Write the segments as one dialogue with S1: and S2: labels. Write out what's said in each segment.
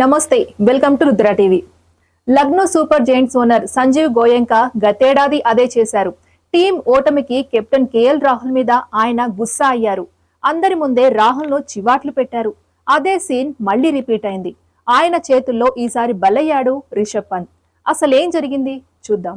S1: నమస్తే welcome to Rudra TV. Lucknow super giants owner Sanjiv Goenka గతేడాది అదే చేశారు. టీం ఓటమికి కెప్టెన్ కేఎల్ రాహుల్ మీద ఆయన గుస్సా అయ్యారు. అందరి ముందే రాహుల్ను చివాట్లు పెట్టారు. అదే సీన్ మళ్ళీ రిపీట్ అయింది. ఆయన చేతుల్లో ఈసారి బలయ్యాడు రిషబ్ పంత్. అసలేం జరిగింది? చూద్దాం.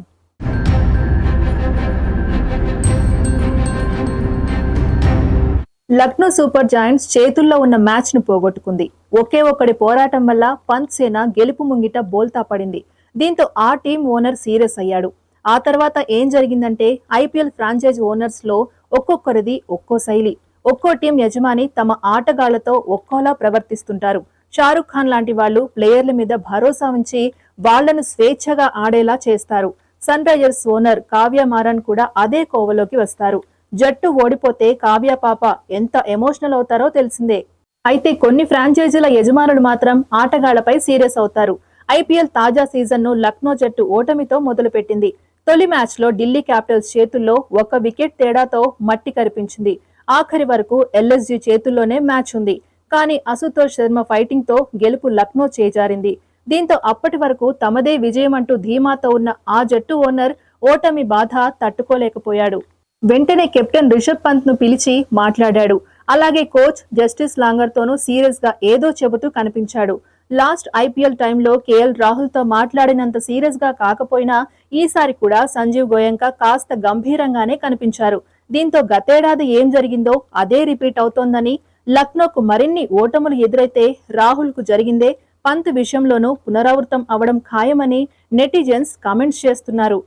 S1: లక్నో సూపర్ జాయింట్స్ చేతుల్లో ఉన్న మ్యాచ్ను పోగొట్టుకుంది. ఒకే ఒక్కడి పోరాటం వల్ల పంత్ సేన గెలుపు ముంగిట బోల్తా పడింది. దీంతో ఆ టీం ఓనర్ సీరియస్ అయ్యాడు. ఆ తర్వాత ఏం జరిగిందంటే ఐపీఎల్ ఫ్రాంచైజ్ ఓనర్స్లో ఒక్కొక్కరిది ఒక్కో శైలి. ఒక్కో టీం యజమాని తమ ఆటగాళ్ళతో ఒక్కోలా ప్రవర్తిస్తుంటారు. షారుఖ్ ఖాన్ లాంటి వాళ్ళు ప్లేయర్ల మీద భరోసా ఉంచి వాళ్ళను స్వేచ్ఛగా ఆడేలా చేస్తారు. Sun Risers owner Kavya Maran కూడా అదే కోవలోకి వస్తారు. జట్టు ఓడిపోతే కావ్య పాప ఎంత ఎమోషనల్ అవుతారో తెలిసిందే. అయితే కొన్ని ఫ్రాంచైజీల యజమానులు మాత్రం ఆటగాళ్ళపై సీరియస్ అవుతారు. ఐపీఎల్ తాజా సీజన్ను లక్నో జట్టు ఓటమితో మొదలుపెట్టింది. తొలి మ్యాచ్లో ఢిల్లీ క్యాపిటల్స్ చేతుల్లో ఒక వికెట్ తేడాతో మట్టి కరిపించింది. ఆఖరి వరకు ఎల్ఎస్జీ చేతుల్లోనే మ్యాచ్ ఉంది. కానీ అశుతోష్ శర్మ ఫైటింగ్తో గెలుపు లక్నో చేజారింది. దీంతో అప్పటి వరకు తమదే విజయం అంటూ ధీమాతో ఉన్న ఆ జట్టు ఓనర్ ఓటమి బాధ తట్టుకోలేకపోయాడు. వెంటనే కెప్టెన్ రిషబ్ పంత్ను పిలిచి మాట్లాడాడు. అలాగే కోచ్ జస్టిస్ లాంగర్ తోనూ సీరియస్గా ఏదో చెబుతూ కనిపించాడు. లాస్ట్ ఐపీఎల్ టైంలో కేఎల్ రాహుల్తో మాట్లాడినంత సీరియస్గా కాకపోయినా ఈసారి కూడా సంజీవ్ గోయంక కాస్త గంభీరంగానే కనిపించారు. దీంతో గతేడాది ఏం జరిగిందో అదే రిపీట్ అవుతోందని లక్నోకు మరిన్ని ఓటములు ఎదురైతే రాహుల్కు జరిగిందే పంత్ విషయంలోనూ పునరావృతం అవడం ఖాయమని నెటిజన్స్ కామెంట్స్ చేస్తున్నారు.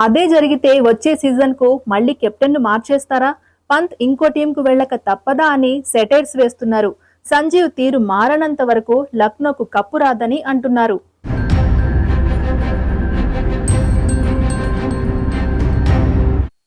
S1: అదే జరిగితే వచ్చే సీజన్కు మళ్ళీ కెప్టెన్ను మార్చేస్తారా? పంత్ ఇంకో టీంకు వెళ్ళక తప్పదా అని సెటైర్స్ వేస్తున్నారు. సంజీవ్ తీరు మారనంత వరకు లక్నోకు కప్పు రాదని అంటున్నారు.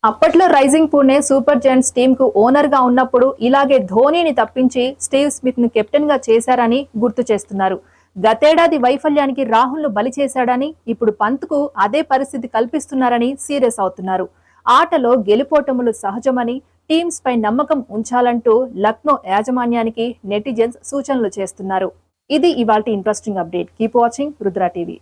S1: అప్పట్లో రైజింగ్ పూణే సూపర్ జెంట్స్ టీమ్కు ఓనర్గా ఉన్నప్పుడు ఇలాగే ధోనీని తప్పించి స్టీవ్ స్మిత్ను కెప్టెన్గా చేశారని గుర్తు చేస్తున్నారు. గతేడాది వైఫల్యానికి రాహుల్ను బలి చేశాడని ఇప్పుడు పంత్కు అదే పరిస్థితి కల్పిస్తున్నారని సీరియస్ అవుతున్నారు. ఆటలో గెలుపోటములు సహజమని టీమ్స్ పై నమ్మకం ఉంచాలంటూ లక్నో యాజమాన్యానికి నెటిజన్స్ సూచనలు చేస్తున్నారు. ఇది ఇవాల్టి interesting update. Keep watching Rudra TV.